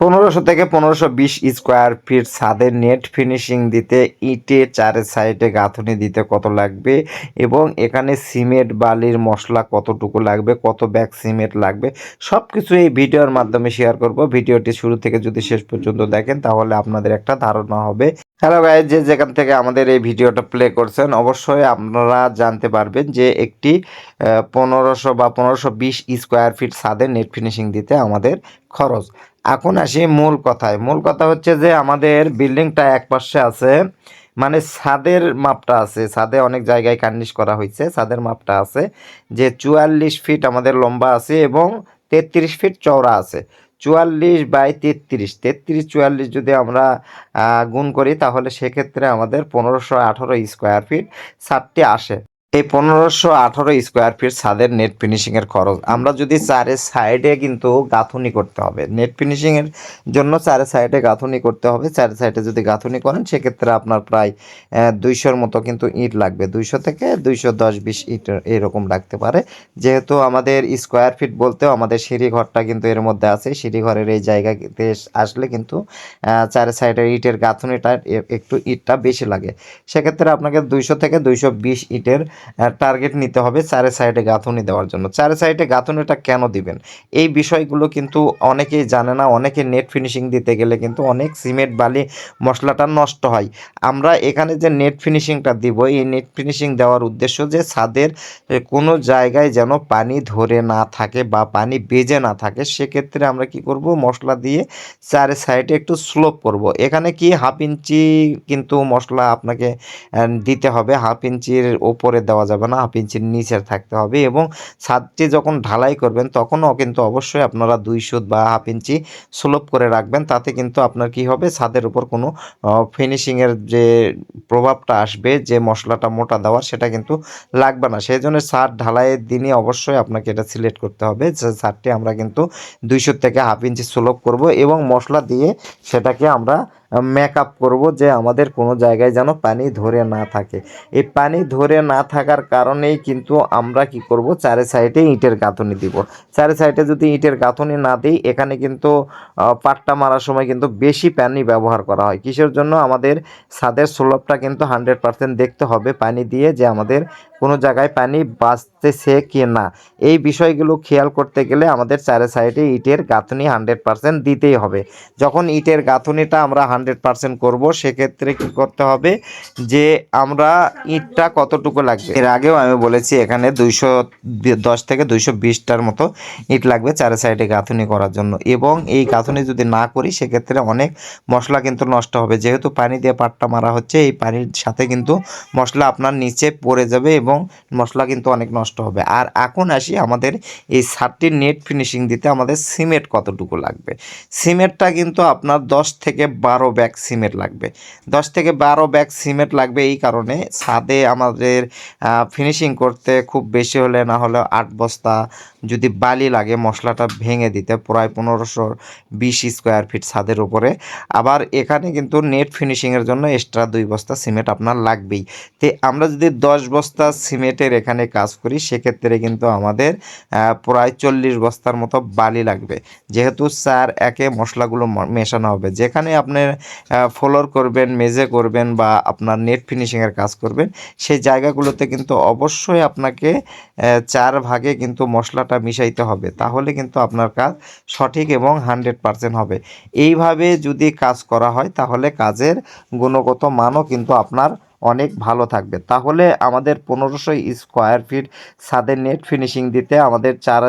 পনেরোশো থেকে পনেরোশো বিশ স্কোয়ার ফিট ছাদের নেট ফিনিশিং দিতে ইটে চারের সাইডে গাঁথনি দিতে কত লাগবে? এবং এখানে সিমেন্ট, বালির মশলা কতটুকু লাগবে? কত ব্যাগ সিমেন্ট লাগবে? সব কিছু এই ভিডিওর মাধ্যমে শেয়ার করব। ভিডিওটি শুরু থেকে যদি শেষ পর্যন্ত দেখেন, তাহলে আপনাদের একটা ধারণা হবে। হ্যালো গাইজ যে যেখান থেকে আমাদের এই ভিডিওটা প্লে করছেন, অবশ্যই আপনারা জানতে পারবেন যে একটি পনেরোশো বা পনেরোশো বিশ স্কোয়ার ফিট ছাদের নেট ফিনিশিং দিতে আমাদের খরচ। এখন আসি মূল কথায়। মূল কথা হচ্ছে যে আমাদের বিল্ডিংটা এক পাশে আছে মানে ছাদের মাপটা আছে। ছাদে অনেক জায়গায় কার্নিশ করা হয়েছে, ছাদের মাপটা আছে, যে চুয়াল্লিশ ফিট আমাদের লম্বা আছে এবং তেত্রিশ ফিট চওড়া আছে। চুয়াল্লিশ বাই তেত্রিশ। তেত্রিশ, চুয়াল্লিশ যদি আমরা গুণ করি, তাহলে সেক্ষেত্রে আমাদের পনেরোশো আঠেরো স্কোয়ার ফিট ছাদটি আসে। এই পনেরোশো আঠারো স্কোয়ার ফিট ছাদের নেট ফিনিশিংয়ের খরচ। আমরা যদি চারের সাইডে কিন্তু গাঁথুনি করতে হবে। নেট ফিনিশিংয়ের জন্য চারের সাইডে গাঁথুনি করতে হবে। চারের সাইডে যদি গাঁথুনি করেন সেক্ষেত্রে আপনার প্রায় দুইশোর মতো কিন্তু ইট লাগবে। দুইশো থেকে দুইশো দশ বিশ ইট এরকম লাগতে পারে। যেহেতু আমাদের স্কোয়ার ফিট বলতেও আমাদের সিঁড়ি ঘরটা কিন্তু এর মধ্যে আছে। সিঁড়ি ঘরের এই জায়গাতে আসলে কিন্তু আহ, চারের সাইডের ইটের গাঁথুনিটা একটু ইটটা বেশি লাগে। সেক্ষেত্রে আপনাকে দুইশো থেকে দুইশো বিশ ইটের টার্গেট নিতে হবে চারের সাইডে গাঁথুনি দেওয়ার জন্য। চারের সাইডে গাঁথুনিটা কেন দিবেন? এই বিষয়গুলো কিন্তু অনেকেই জানে না, অনেকে নেট ফিনিশিং দিতে গেলে কিন্তু অনেক সিমেন্ট বালি, মশলাটা নষ্ট হয়। আমরা এখানে যে নেট ফিনিশিংটা দিব, এই নেট ফিনিশিং দেওয়ার উদ্দেশ্য যে ছাদের কোনো জায়গায় যেন পানি ধরে না থাকে বা পানি বেজে না থাকে, সেক্ষেত্রে আমরা কি করব? মশলা দিয়ে চারে সাইডে একটু স্লোপ করব। এখানে কি হাফ ইঞ্চি কিন্তু মশলা আপনাকে দিতে হবে। হাফ ইঞ্চির ওপরে দেওয়া যাবে না, হাফ ইঞ্চির নিচে থাকতে হবে এবং ছাদটি যখন ঢালাই করবেন তখনও কিন্তু অবশ্যই আপনারা দুই সুত বা হাফ ইঞ্চি স্লোপ করে রাখবেন, তাতে কিন্তু আপনার কি হবে ছাদের উপর কোনো ফিনিশিংয়ের যে প্রভাবটা আসবে, যে মশলাটা মোটা দেওয়ার সেটা কিন্তু লাগবে না। সেই জন্য ছাদ ঢালাইয়ের দিনই অবশ্যই আপনাকে এটা সিলেক্ট করতে হবে যে ছাদটি আমরা কিন্তু দুইশো থেকে হাফ ইঞ্চি স্লোপ করব এবং মশলা দিয়ে সেটাকে আমরা মেকআপ করব যে আমাদের কোনো জায়গায় যেন পানি ধরে না থাকে। এই পানি ধরে না থাকার কারণেই কিন্তু আমরা কি করব, চারে সাইডে ইটের গাঁথনি দিব। চারে সাইডে যদি ইটের গাঁথনি না দিই, এখানে কিন্তু পাট্টা মারার সময় কিন্তু বেশি পানি ব্যবহার করা হয়। কিসের জন্য? আমাদের ছাদের স্লোপটা কিন্তু হান্ড্রেড পার্সেন্ট দেখতে হবে পানি দিয়ে যে আমাদের কোনো জায়গায় পানি বাঁচতেছে কি না। এই বিষয়গুলো খেয়াল করতে গেলে আমাদের চারে সাইডে ইটের গাঁথনি হান্ড্রেড পার্সেন্ট দিতেই হবে। যখন ইটের গাঁথনিটা আমরা হান্ড্রেড পার্সেন্ট করব, সেক্ষেত্রে কি করতে হবে যে আমরা ইটটা কতটুকু লাগবে? এর আগেও আমি বলেছি এখানে দুইশো দশ থেকে দুইশো বিশটার মতো ইট লাগবে চারে সাইডে গাঁথনি করার জন্য। এবং এই গাঁথনি যদি না করি, সেক্ষেত্রে অনেক মশলা কিন্তু নষ্ট হবে। যেহেতু পানি দিয়ে পাটটা মারা হচ্ছে, এই পানির সাথে কিন্তু মশলা আপনার নিচে পড়ে যাবে এবং মশলা কিন্তু অনেক নষ্ট হবে। আর এখন আসি আমাদের এই ছাদটির নেট ফিনিশিং দিতে, আমাদের সিমেন্ট কতটুকু লাগবে? সিমেন্টটা কিন্তু আপনার দশ থেকে বারো ব্যাগ সিমেন্ট লাগবে। দশ থেকে বারো ব্যাগ সিমেন্ট লাগবে এই কারণে ছাদে আমাদের ফিনিশিং করতে খুব বেশি হলে না হলে আট বস্তা যদি বালি লাগে মশলাটা ভেঙে দিতে প্রায় পনেরোশো বিশ স্কোয়ার ফিট ছাদের উপরে। আবার এখানে কিন্তু নেট ফিনিশিংয়ের জন্য এক্সট্রা দুই বস্তা সিমেন্ট আপনার লাগবেই। তে আমরা যদি দশ বস্তা সিমেন্টের এখানে কাজ করি, সেক্ষেত্রে কিন্তু আমাদের প্রায় চল্লিশ বস্তার মতো বালি লাগবে। যেহেতু চার একে মশলাগুলো মেশানো হবে। যেখানে আপনি ফ্লোর করবেন মেজে করবেন বা আপনার নেট ফিনিশিংয়ের কাজ করবেন, সেই জায়গাগুলোতে কিন্তু অবশ্যই আপনাকে চার ভাগে কিন্তু মশলাটা মিশাইতে হবে। তাহলে কিন্তু আপনার কাজ সঠিক এবং হান্ড্রেড পারসেন্ট হবে। এইভাবে যদি কাজ করা হয়, তাহলে কাজের গুণগত মানও কিন্তু আপনার অনেক ভালো থাকবে। তাহলে আমাদের পনেরোশো স্কোয়ার ফিট ছাদের নেট ফিনিশিং দিতে আমাদের চার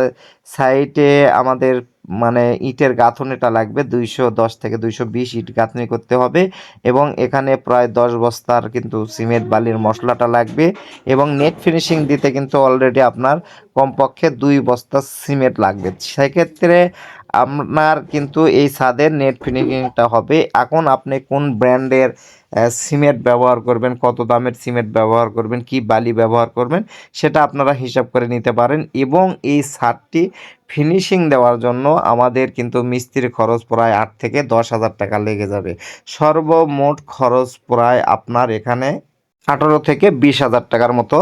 সাইডে আমাদের মানে ইটের গাঁথনিটা লাগবে দুইশো দশ থেকে দুইশো বিশ ইট গাঁথনি করতে হবে এবং এখানে প্রায় দশ বস্তার কিন্তু সিমেন্ট, বালির মশলাটা লাগবে এবং নেট ফিনিশিং দিতে কিন্তু অলরেডি আপনার কমপক্ষে দুই বস্তা সিমেন্ট লাগবে। সেক্ষেত্রে আপনার কিন্তু এই ছাদের নেট ফিনিশিংটা হবে। এখন আপনি কোন ব্র্যান্ডের সিমেন্ট ব্যবহার করবেন, কত দামের সিমেন্ট ব্যবহার করবেন, কি বালি ব্যবহার করবেন, সেটা আপনারা হিসাব করে নিতে পারেন এবং এই সারটি ফিনিশিং দেওয়ার জন্য আমাদের কিন্তু মিস্ত্রির খরচ প্রায় আট থেকে দশ হাজার টাকা লেগে যাবে। সর্বমোট খরচ প্রায় আপনার এখানে আঠারো থেকে বিশ হাজার টাকার মতো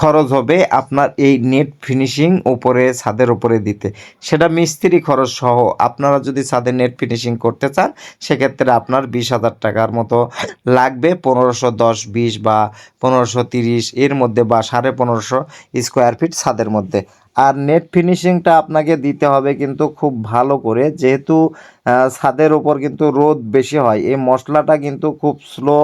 খরচ হবে আপনার এই নেট ফিনিশিং উপরে, ছাদের উপরে দিতে। সেটা মিস্ত্রি খরচ সহ আপনারা যদি ছাদের নেট ফিনিশিং করতে চান, সেক্ষেত্রে আপনার বিশ হাজার টাকার মতো লাগবে। পনেরোশো দশ, বিশ বা পনেরোশো তিরিশ, এর মধ্যে বা সাড়ে পনেরোশো স্কোয়ার ফিট ছাদের মধ্যে। আর নেট ফিনিশিংটা আপনাকে দিতে হবে কিন্তু খুব ভালো করে। যেহেতু ছাদের ওপর কিন্তু রোদ বেশি হয়, এই মশলাটা কিন্তু খুব স্লো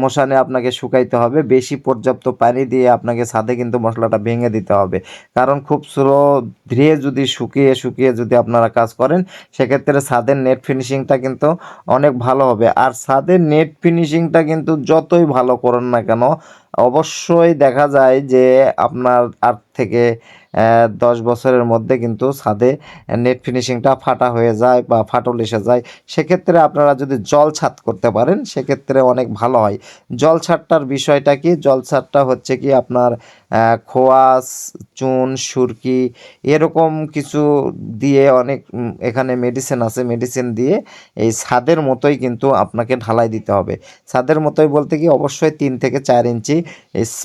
মোশানে আপনাকে শুকাইতে হবে। বেশি পর্যাপ্ত পানি দিয়ে আপনাকে ছাদে কিন্তু মশলাটা ভেঙে দিতে হবে। কারণ খুব স্লো ধীরে যদি শুকিয়ে শুকিয়ে যদি আপনারা কাজ করেন, সেক্ষেত্রে ছাদের নেট ফিনিশিংটা কিন্তু অনেক ভালো হবে। আর ছাদের নেট ফিনিশিংটা কিন্তু যতই ভালো করেন না কেন, অবশ্যই দেখা যায় যে আপনার আট থেকে দশ বছরের মধ্যে কিন্তু ছাদে নেট ফিনিশিংটা ফাটা হয়ে যায় বা ফাটল এসে যায়। সেক্ষেত্রে আপনারা যদি জল ছাদ করতে পারেন সেক্ষেত্রে অনেক ভালো হয়। জল ছাদটার বিষয়টা কি? জল ছাদটা হচ্ছে কি আপনার খোয়াস চুন সুরকি এরকম কিছু দিয়ে অনেক এখানে মেডিসিন আছে। মেডিসিন দিয়ে এই ছাদের মতোই কিন্তু আপনাকে ঢালাই দিতে হবে। ছাদের মতোই বলতে কি অবশ্যই তিন থেকে চার ইঞ্চি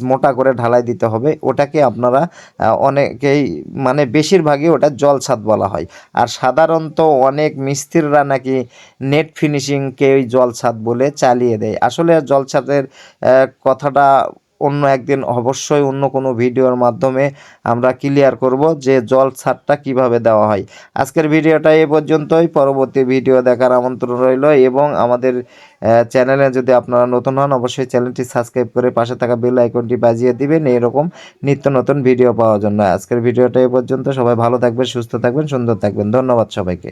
মোটা করে ঢালাই দিতে হবে। ওটাকে আপনারা আহ, অনেকেই মানে বেশিরভাগই ওটা জল ছাদ বলা হয়। আর সাধারণত অনেক মিস্ত্রিরা নাকি নেট ফিনিশিংকে ওই জল ছাদ বলে চালিয়ে দেয়। আসলে জল ছাদের কথাটা অন্য একদিন অবশ্যই অন্য কোনো ভিডিওর মাধ্যমে আমরা ক্লিয়ার করব যে জল ছাদটা কীভাবে দেওয়া হয়। আজকের ভিডিওটা এই পর্যন্তই। পরবর্তী ভিডিও দেখার আমন্ত্রণ রইল এবং আমাদের চ্যানেলে যদি আপনারা নতুন হন, অবশ্যই চ্যানেলটি সাবস্ক্রাইব করে পাশে থাকা বেল আইকনটি বাজিয়ে দিবেন। এরকম নিত্য নতুন ভিডিও পাওয়ার জন্য। আজকের ভিডিওটা এই পর্যন্ত। সবাই ভালো থাকবেন, সুস্থ থাকবেন, সুন্দর থাকবেন। ধন্যবাদ সবাইকে।